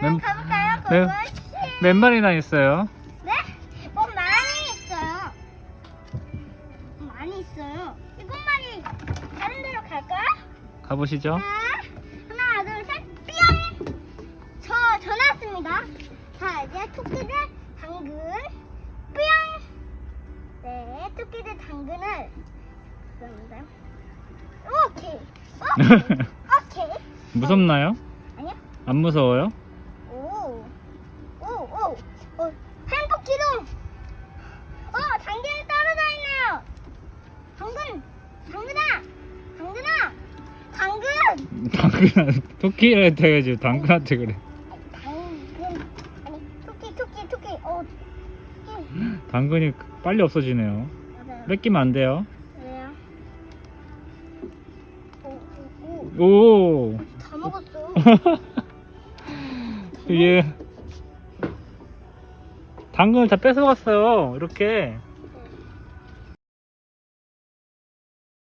네. 아저씨. 몇 마리나 있어요? 네? 뭐 많이 있어요. 많이 있어요. 마리 다른 데로 갈까요? 가보시죠. 자, 하나, 둘, 셋, 뿅! 저 전화 왔습니다. 자, 이제 토끼들 당근, 뿅! 네, 토끼들 당근을 씁니다. 오케이. 오케이. 오케이. 무섭나요? 아니요. 안 무서워요? 오. 오, 오. 어, 한 토끼도. 어, 당근이 따라다니네요. 당근. 당근아. 당근아. 당근. 당근 토끼한테 해가지고 당근한테 그래. 당근. 아니, 토끼, 토끼, 토끼. 어, 토끼. 당근이 빨리 없어지네요. 맞아요. 뺏기면 안 돼요. 왜요? 오, 오, 오. 오. 다 먹었어. 얘 당근을 다 뺏어갔어요. 이렇게